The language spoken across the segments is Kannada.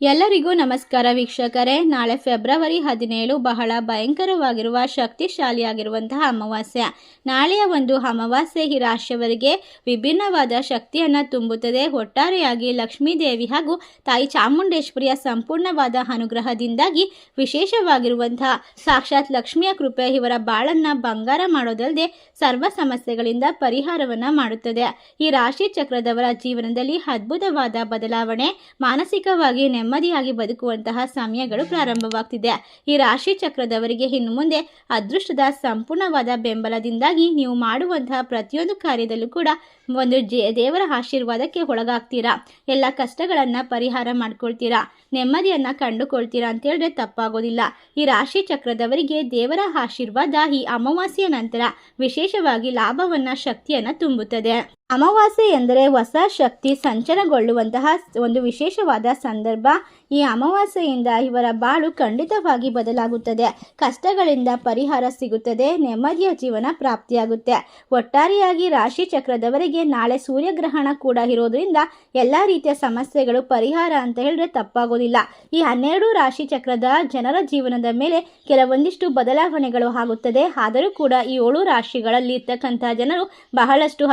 ಎಲ್ಲರಿಗೂ ನಮಸ್ಕಾರ ವೀಕ್ಷಕರೇ. ನಾಳೆ ಫೆಬ್ರವರಿ ಹದಿನೇಳು ಬಹಳ ಭಯಂಕರವಾಗಿರುವ ಶಕ್ತಿಶಾಲಿಯಾಗಿರುವಂತಹ ಅಮಾವಾಸ್ಯ. ನಾಳೆಯ ಒಂದು ಅಮಾವಾಸ್ಯೆ ಈ ರಾಶಿಯವರಿಗೆ ವಿಭಿನ್ನವಾದ ಶಕ್ತಿಯನ್ನು ತುಂಬುತ್ತದೆ. ಒಟ್ಟಾರೆಯಾಗಿ ಲಕ್ಷ್ಮೀ ದೇವಿ ಹಾಗೂ ತಾಯಿ ಚಾಮುಂಡೇಶ್ವರಿಯ ಸಂಪೂರ್ಣವಾದ ಅನುಗ್ರಹದಿಂದಾಗಿ ವಿಶೇಷವಾಗಿರುವಂತಹ ಸಾಕ್ಷಾತ್ ಲಕ್ಷ್ಮಿಯ ಕೃಪೆ ಇವರ ಬಾಳನ್ನ ಬಂಗಾರ ಮಾಡೋದಲ್ಲದೆ ಸರ್ವ ಸಮಸ್ಯೆಗಳಿಂದ ಪರಿಹಾರವನ್ನ ಮಾಡುತ್ತದೆ. ಈ ರಾಶಿ ಚಕ್ರದವರ ಜೀವನದಲ್ಲಿ ಅದ್ಭುತವಾದ ಬದಲಾವಣೆ, ಮಾನಸಿಕವಾಗಿ ನೆಮ್ಮದಿಯಾಗಿ ಬದುಕುವಂತಹ ಸಮಯಗಳು ಪ್ರಾರಂಭವಾಗ್ತಿದೆ. ಈ ರಾಶಿ ಚಕ್ರದವರಿಗೆ ಇನ್ನು ಮುಂದೆ ಅದೃಷ್ಟದ ಸಂಪೂರ್ಣವಾದ ಬೆಂಬಲದಿಂದಾಗಿ ನೀವು ಮಾಡುವಂತಹ ಪ್ರತಿಯೊಂದು ಕಾರ್ಯದಲ್ಲೂ ಕೂಡ ಒಂದು ದೇವರ ಆಶೀರ್ವಾದಕ್ಕೆ ಒಳಗಾಗ್ತೀರಾ? ಎಲ್ಲ ಕಷ್ಟಗಳನ್ನು ಪರಿಹಾರ ಮಾಡ್ಕೊಳ್ತೀರಾ? ನೆಮ್ಮದಿಯನ್ನು ಕಂಡುಕೊಳ್ತೀರಾ ಅಂತ ಹೇಳಿದ್ರೆ ತಪ್ಪಾಗೋದಿಲ್ಲ. ಈ ರಾಶಿ ಚಕ್ರದವರಿಗೆ ದೇವರ ಆಶೀರ್ವಾದ ಈ ಅಮಾವಾಸ್ಯೆಯ ನಂತರ ವಿಶೇಷವಾಗಿ ಲಾಭವನ್ನ, ಶಕ್ತಿಯನ್ನು ತುಂಬುತ್ತದೆ. ಅಮಾವಾಸ್ಯೆ ಎಂದರೆ ಹೊಸ ಶಕ್ತಿ ಸಂಚಲನಗೊಳ್ಳುವಂತಹ ಒಂದು ವಿಶೇಷವಾದ ಸಂದರ್ಭ. ಈ ಅಮಾವಾಸ್ಯೆಯಿಂದ ಇವರ ಬಾಳು ಖಂಡಿತವಾಗಿ ಬದಲಾಗುತ್ತದೆ. ಕಷ್ಟಗಳಿಂದ ಪರಿಹಾರ ಸಿಗುತ್ತದೆ. ನೆಮ್ಮದಿಯ ಜೀವನ ಪ್ರಾಪ್ತಿಯಾಗುತ್ತೆ. ಒಟ್ಟಾರೆಯಾಗಿ ರಾಶಿ ಚಕ್ರದವರಿಗೆ ನಾಳೆ ಸೂರ್ಯಗ್ರಹಣ ಕೂಡ ಇರೋದ್ರಿಂದ ಎಲ್ಲ ರೀತಿಯ ಸಮಸ್ಯೆಗಳು ಪರಿಹಾರ ಅಂತ ಹೇಳಿದ್ರೆ ತಪ್ಪಾಗೋದಿಲ್ಲ. ಈ ಹನ್ನೆರಡು ರಾಶಿ ಚಕ್ರದ ಜನರ ಜೀವನದ ಮೇಲೆ ಕೆಲವೊಂದಿಷ್ಟು ಬದಲಾವಣೆಗಳು ಆಗುತ್ತದೆ. ಆದರೂ ಕೂಡ ಈ ಏಳು ರಾಶಿಗಳಲ್ಲಿ ಇರ್ತಕ್ಕಂಥ ಜನರು ಬಹಳಷ್ಟು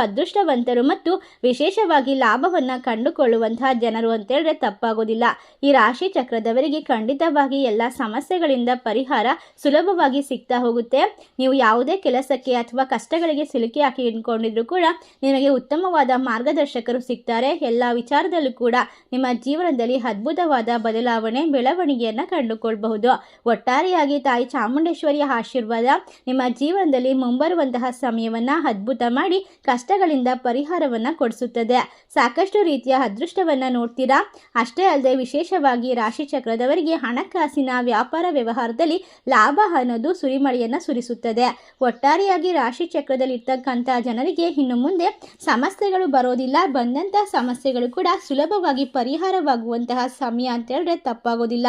ಅದೃಷ್ಟವಂತರು ಮತ್ತು ವಿಶೇಷವಾಗಿ ಲಾಭವನ್ನ ಕಂಡುಕೊಳ್ಳುವಂತಹ ಜನರು ಅಂತ ಹೇಳಿದ್ರೆ ತಪ್ಪಾಗೋದಿಲ್ಲ. ಈ ರಾಶಿ ಚಕ್ರದವರಿಗೆ ಖಂಡಿತವಾಗಿ ಎಲ್ಲ ಸಮಸ್ಯೆಗಳಿಂದ ಪರಿಹಾರ ಸುಲಭವಾಗಿ ಸಿಗ್ತಾ ಹೋಗುತ್ತೆ. ನೀವು ಯಾವುದೇ ಕೆಲಸಕ್ಕೆ ಅಥವಾ ಕಷ್ಟಗಳಿಗೆ ಸಿಲುಕಿ ಹಾಕಿ ಇಟ್ಕೊಂಡಿದ್ರು ಕೂಡ ನಿಮಗೆ ಉತ್ತಮವಾದ ಮಾರ್ಗದರ್ಶಕರು ಸಿಗ್ತಾರೆ. ಎಲ್ಲ ವಿಚಾರದಲ್ಲೂ ಕೂಡ ನಿಮ್ಮ ಜೀವನದಲ್ಲಿ ಅದ್ಭುತವಾದ ಬದಲಾವಣೆ, ಬೆಳವಣಿಗೆಯನ್ನು ಕಂಡುಕೊಳ್ಬಹುದು. ಒಟ್ಟಾರೆಯಾಗಿ ತಾಯಿ ಚಾಮುಂಡೇಶ್ವರಿಯ ಆಶೀರ್ವಾದ ನಿಮ್ಮ ಜೀವನದಲ್ಲಿ ಮುಂಬರುವಂತಹ ಸಮಯವನ್ನ ಅದ್ಭುತ ಮಾಡಿ, ಕಷ್ಟಗಳಿಂದ ಪರಿಹಾರವನ್ನ ಕೊಡಿಸುತ್ತದೆ. ಸಾಕಷ್ಟು ರೀತಿಯ ಅದೃಷ್ಟವನ್ನ ನೋಡ್ತೀರಾ? ಅಷ್ಟೇ ಅಲ್ಲದೆ ವಿಶೇಷವಾಗಿ ರಾಶಿ ಚಕ್ರದವರಿಗೆ ಹಣಕಾಸಿನ ವ್ಯಾಪಾರ ವ್ಯವಹಾರದಲ್ಲಿ ಲಾಭ ಅನ್ನೋದು ಸುರಿಮಳೆಯನ್ನ ಸುರಿಸುತ್ತದೆ. ಒಟ್ಟಾರೆಯಾಗಿ ರಾಶಿ ಚಕ್ರದಲ್ಲಿ ಇರ್ತಕ್ಕಂಥ ಜನರಿಗೆ ಇನ್ನು ಮುಂದೆ ಸಮಸ್ಯೆಗಳು ಬರೋದಿಲ್ಲ. ಬಂದಂತಹ ಸಮಸ್ಯೆಗಳು ಕೂಡ ಸುಲಭವಾಗಿ ಪರಿಹಾರವಾಗುವಂತಹ ಸಮಯ ಅಂತ ಹೇಳಿದ್ರೆ ತಪ್ಪಾಗೋದಿಲ್ಲ.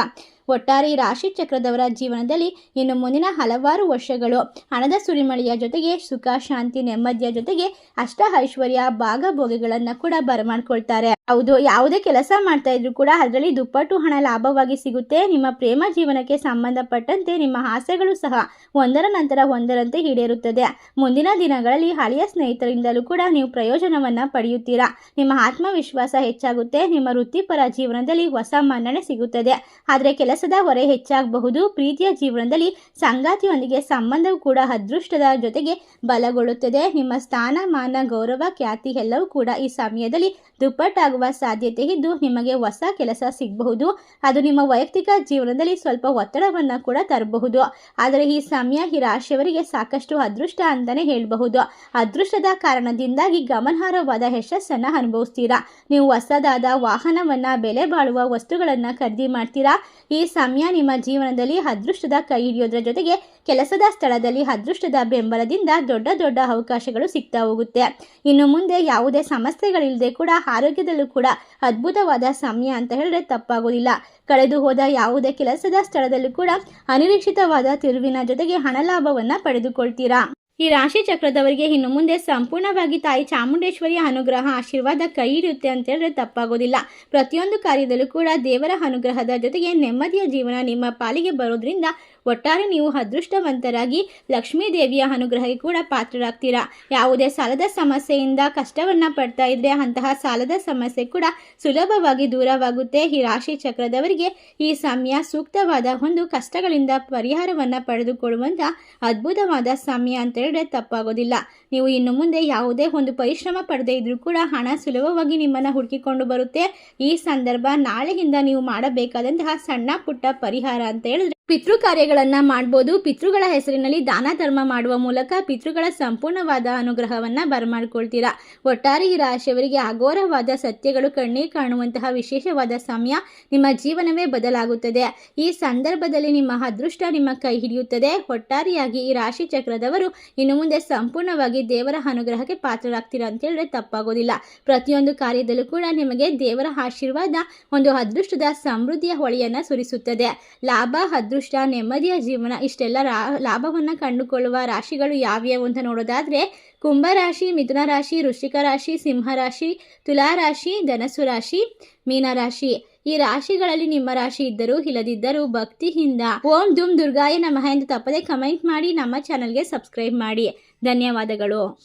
ಒಟ್ಟಾರೆ ರಾಶಿ ಚಕ್ರದವರ ಜೀವನದಲ್ಲಿ ಇನ್ನು ಮುಂದಿನ ಹಲವಾರು ವರ್ಷಗಳು ಹಣದ ಸುರಿಮಳೆಯ ಜೊತೆಗೆ ಸುಖ, ಶಾಂತಿ, ನೆಮ್ಮದಿಯ ಜೊತೆಗೆ ಅಷ್ಟ ಐಶ್ವರ್ಯ, ಭಾಗಭೋಗಿಗಳನ್ನ ಕೂಡ ಬರಮಾಡ್ಕೊಳ್ತಾರೆ. ಹೌದು, ಯಾವುದೇ ಕೆಲಸ ಮಾಡ್ತಾ ಇದ್ರು ಕೂಡ ಅದರಲ್ಲಿ ದುಪ್ಪಟ್ಟು ಹಣ ಲಾಭವಾಗಿ ಸಿಗುತ್ತೆ. ನಿಮ್ಮ ಪ್ರೇಮ ಜೀವನಕ್ಕೆ ಸಂಬಂಧಪಟ್ಟಂತೆ ನಿಮ್ಮ ಆಸೆಗಳು ಸಹ ಒಂದರ ನಂತರ ಒಂದರಂತೆ ಈಡೇರುತ್ತದೆ. ಮುಂದಿನ ದಿನಗಳಲ್ಲಿ ಹಳೆಯ ಸ್ನೇಹಿತರಿಂದಲೂ ಕೂಡ ನೀವು ಪ್ರಯೋಜನವನ್ನ ಪಡೆಯುತ್ತೀರಾ? ನಿಮ್ಮ ಆತ್ಮವಿಶ್ವಾಸ ಹೆಚ್ಚಾಗುತ್ತೆ. ನಿಮ್ಮ ವೃತ್ತಿಪರ ಜೀವನದಲ್ಲಿ ಹೊಸ ಮನ್ನಣೆ ಸಿಗುತ್ತದೆ. ಆದರೆ ಕೆಲಸದ ಹೊರೆ ಹೆಚ್ಚಾಗಬಹುದು. ಪ್ರೀತಿಯ ಜೀವನದಲ್ಲಿ ಸಂಗಾತಿಯೊಂದಿಗೆ ಸಂಬಂಧವು ಕೂಡ ಅದೃಷ್ಟದ ಜೊತೆಗೆ ಬಲಗೊಳ್ಳುತ್ತದೆ. ನಿಮ್ಮ ಸ್ಥಾನಮಾನ ಗೌರವ, ಖ್ಯಾತಿ ಎಲ್ಲವೂ ಕೂಡ ಈ ಸಮಯದಲ್ಲಿ ದುಪ್ಪಟ್ಟಾಗುವ ಸಾಧ್ಯತೆ ಇದ್ದು ನಿಮಗೆ ಹೊಸ ಕೆಲಸ ಸಿಗಬಹುದು. ಅದು ನಿಮ್ಮ ವೈಯಕ್ತಿಕ ಜೀವನದಲ್ಲಿ ಸ್ವಲ್ಪ ಒತ್ತಡವನ್ನು ಕೂಡ ತರಬಹುದು. ಆದರೆ ಈ ಸಮಯ, ಈ ರಾಶಿಯವರಿಗೆ ಸಾಕಷ್ಟು ಅದೃಷ್ಟ ಅಂತಾನೆ ಹೇಳಬಹುದು. ಅದೃಷ್ಟದ ಕಾರಣದಿಂದಾಗಿ ಗಮನಾರ್ಹವಾದ ಯಶಸ್ಸನ್ನು ಅನುಭವಿಸ್ತೀರಾ? ನೀವು ಹೊಸದಾದ ವಾಹನವನ್ನ, ಬೆಲೆ ಬಾಳುವ ವಸ್ತುಗಳನ್ನು ಖರೀದಿ ಮಾಡ್ತೀರಾ? ಈ ಸಮಯ ನಿಮ್ಮ ಜೀವನದಲ್ಲಿ ಅದೃಷ್ಟದ ಕೈ ಹಿಡಿಯೋದ್ರ ಜೊತೆಗೆ ಕೆಲಸದ ಸ್ಥಳದಲ್ಲಿ ಅದೃಷ್ಟದ ಬೆಂಬಲದಿಂದ ದೊಡ್ಡ ದೊಡ್ಡ ಅವಕಾಶಗಳು ಸಿಗ್ತಾ ಹೋಗುತ್ತೆ. ಇನ್ನು ಮುಂದೆ ಯಾವುದೇ ಸಮಸ್ಯೆಗಳಿಲ್ಲದೆ ಕೂಡ ಆರೋಗ್ಯದಲ್ಲೂ ಕೂಡ ಅದ್ಭುತವಾದ ಸಮಯ ಅಂತ ಹೇಳಿದ್ರೆ ತಪ್ಪಾಗೋದಿಲ್ಲ. ಕಳೆದು ಹೋದ ಯಾವುದೇ ಕೆಲಸದ ಸ್ಥಳದಲ್ಲೂ ಕೂಡ ಅನಿರೀಕ್ಷಿತವಾದ ತಿರುವಿನ ಜೊತೆಗೆ ಹಣ ಲಾಭವನ್ನು ಪಡೆದುಕೊಳ್ತೀರಾ? ಈ ರಾಶಿ ಚಕ್ರದವರಿಗೆ ಇನ್ನು ಮುಂದೆ ಸಂಪೂರ್ಣವಾಗಿ ತಾಯಿ ಚಾಮುಂಡೇಶ್ವರಿಯ ಅನುಗ್ರಹ ಆಶೀರ್ವಾದ ಕೈ ಹಿಡಿಯುತ್ತೆ ಅಂತ ಹೇಳಿದ್ರೆ ತಪ್ಪಾಗೋದಿಲ್ಲ. ಪ್ರತಿಯೊಂದು ಕಾರ್ಯದಲ್ಲೂ ಕೂಡ ದೇವರ ಅನುಗ್ರಹದ ಜೊತೆಗೆ ನೆಮ್ಮದಿಯ ಜೀವನ ನಿಮ್ಮ ಪಾಲಿಗೆ ಬರೋದ್ರಿಂದ ಒಟ್ಟಾರೆ ನೀವು ಅದೃಷ್ಟವಂತರಾಗಿ ಲಕ್ಷ್ಮೀ ದೇವಿಯ ಅನುಗ್ರಹಕ್ಕೆ ಕೂಡ ಪಾತ್ರರಾಗ್ತೀರಾ? ಯಾವುದೇ ಸಾಲದ ಸಮಸ್ಯೆಯಿಂದ ಕಷ್ಟವನ್ನು ಪಡ್ತಾ ಇದ್ರೆ ಅಂತಹ ಸಾಲದ ಸಮಸ್ಯೆ ಕೂಡ ಸುಲಭವಾಗಿ ದೂರವಾಗುತ್ತೆ. ಈ ರಾಶಿ ಚಕ್ರದವರಿಗೆ ಈ ಸಮಯ ಸೂಕ್ತವಾದ ಒಂದು ಕಷ್ಟಗಳಿಂದ ಪರಿಹಾರವನ್ನ ಪಡೆದುಕೊಳ್ಳುವಂತ ಅದ್ಭುತವಾದ ಸಮಯ ಅಂತ ಹೇಳಿದ್ರೆ ತಪ್ಪಾಗೋದಿಲ್ಲ. ನೀವು ಇನ್ನು ಮುಂದೆ ಯಾವುದೇ ಒಂದು ಪರಿಶ್ರಮ ಪಡೆದೇ ಇದ್ರೂ ಕೂಡ ಹಣ ಸುಲಭವಾಗಿ ನಿಮ್ಮನ್ನ ಹುಡುಕಿಕೊಂಡು ಬರುತ್ತೆ. ಈ ಸಂದರ್ಭ ನಾಳೆಯಿಂದ ನೀವು ಮಾಡಬೇಕಾದಂತಹ ಸಣ್ಣ ಪುಟ್ಟ ಪರಿಹಾರ ಅಂತ ಹೇಳಿದ್ರೆ ಪಿತೃ ಕಾರ್ಯಗಳನ್ನ ಮಾಡ್ಬೋದು. ಪಿತೃಗಳ ಹೆಸರಿನಲ್ಲಿ ದಾನ ಧರ್ಮ ಮಾಡುವ ಮೂಲಕ ಪಿತೃಗಳ ಸಂಪೂರ್ಣವಾದ ಅನುಗ್ರಹವನ್ನ ಬರಮಾಡ್ಕೊಳ್ತೀರಾ? ಒಟ್ಟಾರೆ ಈ ರಾಶಿಯವರಿಗೆ ಅಘೋರವಾದ ಸತ್ಯಗಳು ಕಣ್ಣೇ ಕಾಣುವಂತಹ ವಿಶೇಷವಾದ ಸಮಯ ನಿಮ್ಮ ಜೀವನವೇ ಬದಲಾಗುತ್ತದೆ. ಈ ಸಂದರ್ಭದಲ್ಲಿ ನಿಮ್ಮ ಅದೃಷ್ಟ ನಿಮ್ಮ ಕೈ ಹಿಡಿಯುತ್ತದೆ. ಒಟ್ಟಾರೆಯಾಗಿ ಈ ರಾಶಿ ಚಕ್ರದವರು ಇನ್ನು ಮುಂದೆ ಸಂಪೂರ್ಣವಾಗಿ ದೇವರ ಅನುಗ್ರಹಕ್ಕೆ ಪಾತ್ರರಾಗ್ತೀರಾ ಅಂತ ಹೇಳಿದ್ರೆ ತಪ್ಪಾಗೋದಿಲ್ಲ. ಪ್ರತಿಯೊಂದು ಕಾರ್ಯದಲ್ಲೂ ಕೂಡ ನಿಮಗೆ ದೇವರ ಆಶೀರ್ವಾದ ಒಂದು ಅದೃಷ್ಟದ ಸಮೃದ್ಧಿಯ ಹೊಳೆಯನ್ನ ಸುರಿಸುತ್ತದೆ. ಲಾಭ ಅದೃಷ್ಟ ನೆಮ್ಮದಿಯ ಜೀವನ, ಇಷ್ಟೆಲ್ಲ ರಾ, ಲಾಭವನ್ನು ಕಂಡುಕೊಳ್ಳುವ ರಾಶಿಗಳು ಯಾವ್ಯಾವು ಅಂತ ನೋಡೋದಾದ್ರೆ, ಕುಂಭ ರಾಶಿ, ಮಿಥುನ ರಾಶಿ, ವೃಶ್ಚಿಕ ರಾಶಿ ಸಿಂಹರಾಶಿ ತುಲಾರಾಶಿ ತುಲಾ ರಾಶಿ, ಧನಸ್ಸು ರಾಶಿ, ಮೀನ ರಾಶಿ. ಈ ರಾಶಿಗಳಲ್ಲಿ ನಿಮ್ಮ ರಾಶಿ ಇದ್ದರೂ, ಇಲ್ಲದಿದ್ದರೂ, ಭಕ್ತಿಯಿಂದ ಓಂ ದುಮ್ ದುರ್ಗಾಯ ನಮಃ ಎಂದು ತಪ್ಪದೆ ಕಮೆಂಟ್ ಮಾಡಿ, ನಮ್ಮ ಚಾನಲ್ಗೆ ಸಬ್ಸ್ಕ್ರೈಬ್ ಮಾಡಿ. ಧನ್ಯವಾದಗಳು.